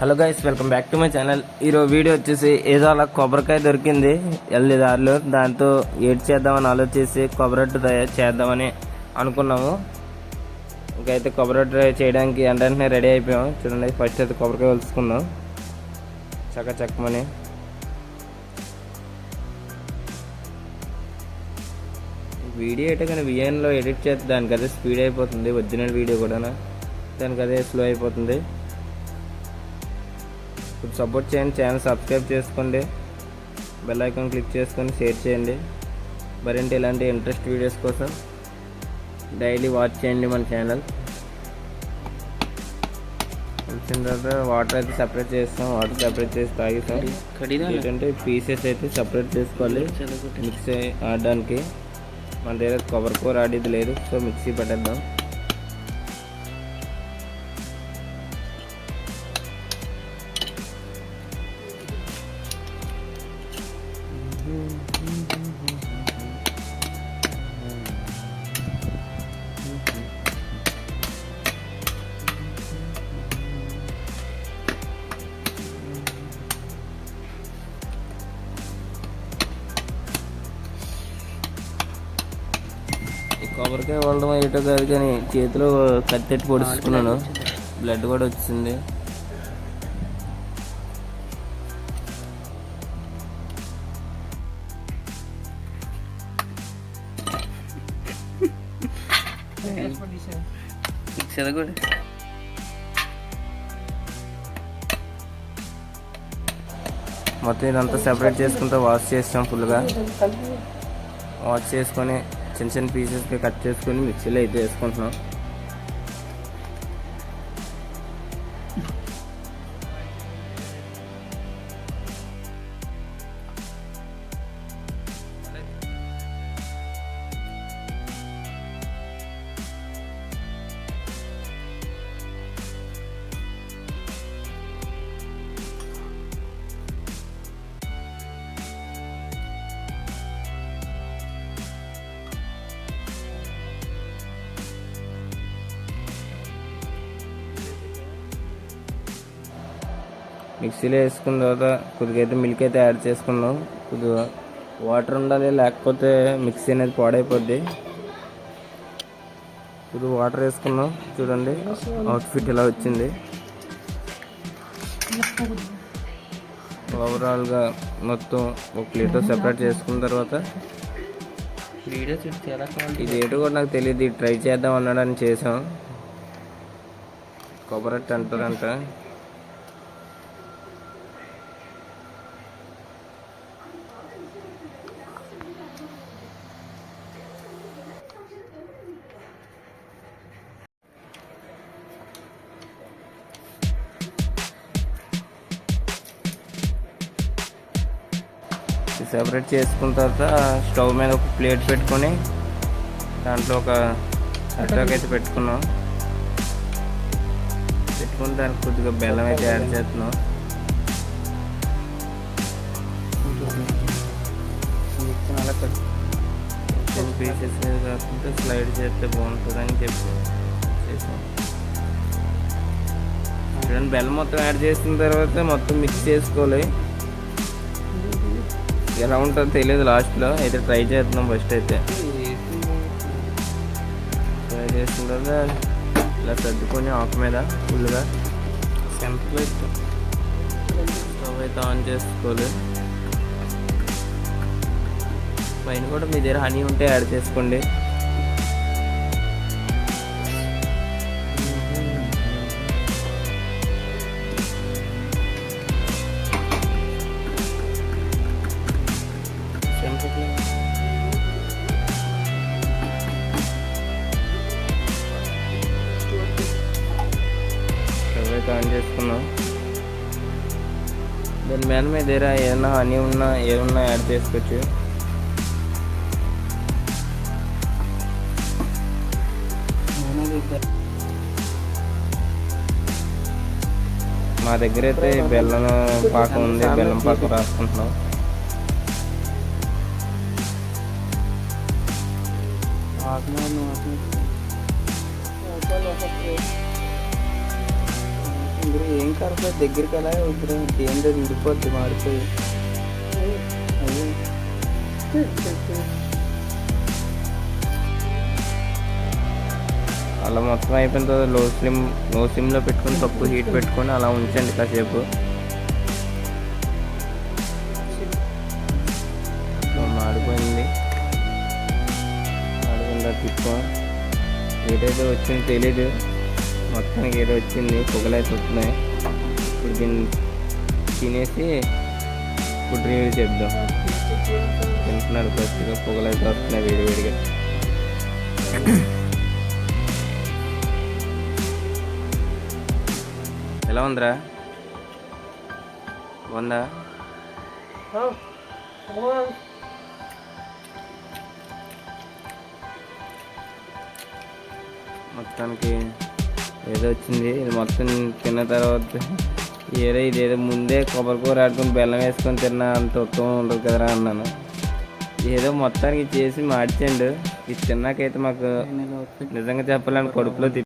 Hello guys welcome back to my channel ఈరోజు video వచ్చేసి ఏదో అలా కొబ్బరికాయ దొరికింది. వెళ్ళే దారిలో దాంతో ఏడ్ చేద్దామని ఆలోచించి కొబ్బరొట్టు తయారు చేద్దామని అనుకున్నాము. ఇంకైతే కొబ్బరొట్టు చేయడానికి వెంటనే రెడీ అయిపోయాము. చూడండి ఫస్ట్ అయితే కొబ్బరికాయ వలుసుకుందాం చక్క చక్కమని. వీడియో అయితే కానీ విఎన్లో ఎడిట్ చేస్తే దానికి అదే స్పీడ్ అయిపోతుంది. ఒరిజినల్ వీడియో కూడా దానికి అదే స్లో అయిపోతుంది. ఇప్పుడు సపోర్ట్ చేయండి ఛానల్ సబ్స్క్రైబ్ చేసుకోండి. బెల్ ఐకాన్ క్లిక్ చేసుకొని షేర్ చేయండి. మరింటి ఇలాంటి ఇంట్రెస్ట్ వీడియోస్ కోసం డైలీ వాచ్ చేయండి మన ఛానల్ వచ్చిన తర్వాత వాటర్ అయితే సపరేట్ చేస్తాం వాటర్ సపరేట్ చేసి తాగిస్తాం ఏంటంటే పీసెస్ అయితే సపరేట్ చేసుకోవాలి మిక్సీ ఆడడానికి. మన దగ్గర కొబ్బరి కూర ఆడేది లేదు సో మిక్సీ పట్టేద్దాం. కొబ్బరికాయ వాళ్ళడం ఏటో కాదు కానీ చేతిలో కత్తెట్టి పొడుచుకున్నాను. బ్లడ్ కూడా వచ్చింది. కూడా? మొత్తం ఇదంతా సెపరేట్ చేసుకుంటూ వాష్ చేస్తాం ఫుల్గా వాష్ చేసుకొని చిన్న చిన్న పీసెస్గా కట్ చేసుకొని మిక్సీలో అయితే వేసుకుంటున్నాం. మిక్సీలో వేసుకున్న తర్వాత కొద్దిగా అయితే మిల్క్ అయితే యాడ్ చేసుకున్నాం. కొద్దిగా వాటర్ ఉండాలి లేకపోతే మిక్సీ అనేది పాడైపోద్ది. కొద్దిగా వాటర్ వేసుకున్నాం. చూడండి అవుట్ఫిట్ ఇలా వచ్చింది. ఓవరాల్గా మొత్తం ఒక లీటర్ సెపరేట్ చేసుకున్న తర్వాత ఇది ఏంటో కూడా నాకు తెలియదు ట్రై చేద్దాం అన్నాడని చేసాం కొబ్బరట్టు అంటారంట. సెపరేట్ చేసుకున్న తర్వాత స్టవ్ మీద ఒక ప్లేట్ పెట్టుకొని దాంట్లో ఒక అట్టాక్ అయితే పెట్టుకున్నాం. పెట్టుకుని దానికి కొద్దిగా బెల్లం అయితే యాడ్ చేస్తున్నాం. పీసెస్ కాకుండా స్లైడ్ చేస్తే బాగుంటుందని చెప్పి చేసాం. చూడండి బెల్లం మొత్తం యాడ్ చేసిన తర్వాత మొత్తం మిక్స్ చేసుకోవాలి. ఎలా ఉంటుందో తెలియదు లాస్ట్లో. అయితే ట్రై చేస్తున్నాం ఫస్ట్ అయితే. ట్రై చేసిన తర్వాత ఇలా సర్దుకొని ఆకు మీద ఫుల్గా. సెంటర్ స్టవ్ అయితే ఆన్ చేసుకోవాలి. పైన కూడా మీ దగ్గర హనీ ఉంటే యాడ్ చేసుకోండి. అయితే ఆన్ చేసుకున్నాం దాని మీద మీ దగ్గర ఏదైనా హనీ ఉన్నా ఏమున్నా యాడ్ చేసుకోవచ్చు. మా దగ్గర అయితే బెల్లం పాకం ఉంది బెల్లం పాకం రాసుకుంటున్నాం. ఆత్మ ఇందులో ఏం కలపలేదు దగ్గరికి ఎలా ఇప్పుడు ఏంటో విడిపోద్ది మాడిపోయి. అయ్యో. అలా మొత్తం అయిపోయిన తర్వాత లో స్లిమ్లో స్లిమ్లో పెట్టుకొని తక్కువ హీట్ పెట్టుకొని అలా ఉంచండి కాసేపు. మాడిపోయింది. మాడిపోయిందా తిప్పుకో ఏదైతే వచ్చిందో తెలీదు. మొత్తానికి ఏదో వచ్చింది పొగలైతే వస్తున్నాయి ఇప్పుడు దీన్ని తినేసి ఇప్పుడు రివ్యూ చెప్దాం తింటున్నాడు ఫస్ట్గా పొగలైతే వస్తున్నాయి వేడివేడిగా ఎలా ఉందిరా? బాగుందా? మొత్తానికి ఏదో వచ్చింది ఇది మొత్తం తిన్న తర్వాత ఏదో ఇదేదో ముందే కొబ్బరి కూర ఆడుకొని బెల్లం వేసుకొని తిన్నా అంత ఉత్తమం ఉండదు కదరా అన్నాను. ఏదో మొత్తానికి చేసి మార్చండు ఇది తిన్నాకైతే మాకు నిజంగా చెప్పాలని కడుపులో